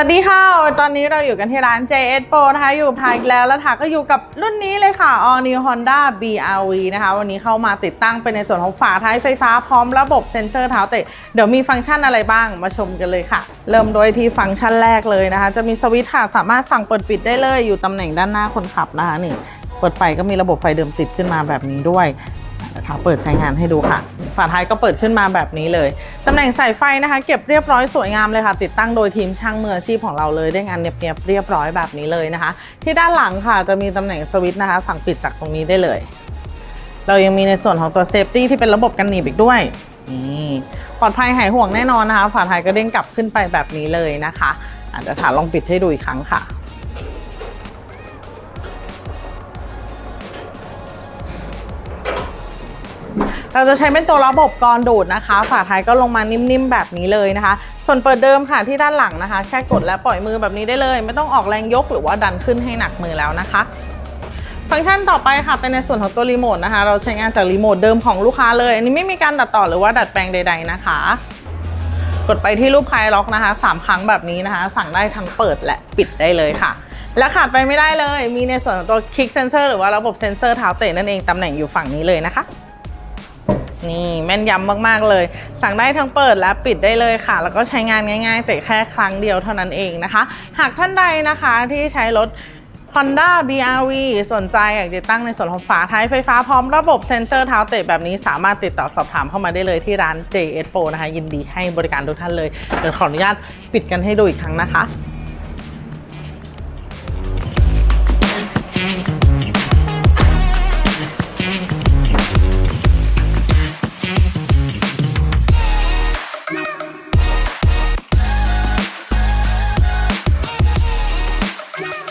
วัสดีค่ะ ตอนนี้เราอยู่กันที่ร้าน JS Pro นะคะ อยู่กับทายแล้วแล้วทาก็อยู่กับรุ่นนี้เลยค่ะ All New Honda BRV นะคะ วันนี้เข้ามาติดตั้งเป็นในส่วนของฝาท้ายไฟฟ้าพร้อมระบบเซ็นเซอร์เท้าเตะ เดี๋ยวมีฟังก์ชันอะไรบ้างมาชมกันเลยค่ะ เริ่มโดยที่ฟังก์ชันแรกเลยนะคะ จะมีสวิตช์ค่ะ สามารถสั่งเปิดปิดได้เลย อยู่ตำแหน่งด้านหน้าคนขับนะคะนี่เปิดไฟก็มีระบบไฟเดิมติดขึ้นมาแบบนี้ด้วย นะคะ เปิดใช้งานให้ดูค่ะ ฝาท้ายก็เปิดขึ้นมาแบบนี้เลย ตำแหน่งสายไฟนะคะ เก็บเรียบร้อยสวยงามเลยค่ะ ติดตั้งโดยทีมช่างมืออาชีพของเราเลยได้งานเนียบๆเรียบร้อยแบบนี้เลยนะคะ ที่ด้านหลังค่ะจะมีตำแหน่งสวิตช์นะคะ สั่งปิดจากตรงนี้ได้เลย เรายังมีในส่วนของตัวเซฟตี้ที่เป็นระบบกันหนีบอีกด้วยนี่ปลอดภัยหายห่วงแน่นอนนะคะ ฝาท้ายก็เด้งกลับขึ้นไปแบบนี้เลยนะคะอาจจะถาลองปิดให้ดูอีกครั้งค่ะ เราจะใช้เป็นตัวระบบกรดูดนะคะ ฝาท้ายก็ลงมานิ่มๆแบบนี้เลยนะคะ ส่วนเปิดเดิมค่ะที่ด้านหลังนะคะ แค่กดและปล่อยมือแบบนี้ได้เลย ไม่ต้องออกแรงยกหรือว่าดันขึ้นให้หนักมือแล้วนะคะฟังก์ชันต่อไปค่ะ เป็นในส่วนของตัวรีโมทนะคะ เราใช้งานจากรีโมทเดิมของลูกค้าเลย อันนี้ไม่มีการตัดต่อหรือว่าดัดแปลงใด ๆนะคะ กดไปที่รูปคลายล็อกนะคะสามครั้งแบบนี้นะคะ สั่งได้ทั้งเปิดและปิดได้เลยค่ะ และขาดไปไม่ได้เลย มีในส่วนของตัวคลิกเซนเซอร์หรือว่าระบบเซนเซอร์เท้าเตะนั่นเองตำแหน่งอยู่ฝั่งนี้เลยนะคะ นี่แม่นยำมากๆเลย สั่งได้ทั้งเปิดและปิดได้เลยค่ะ แล้วก็ใช้งานง่ายๆแต่แค่ครั้งเดียวเท่านั้นเองนะคะ หากท่านใดนะคะที่ใช้รถ Honda BRV สนใจอยากติดตั้งในส่วนของฝาท้ายไฟฟ้าพร้อมระบบเซ็นเซอร์เท้าเตะแบบนี้สามารถติดต่อสอบถามเข้ามาได้เลยที่ร้าน JS Pro นะคะ ยินดีให้บริการทุกท่านเลย เดี๋ยวขออนุญาตปิดกันให้ดูอีกครั้งนะคะ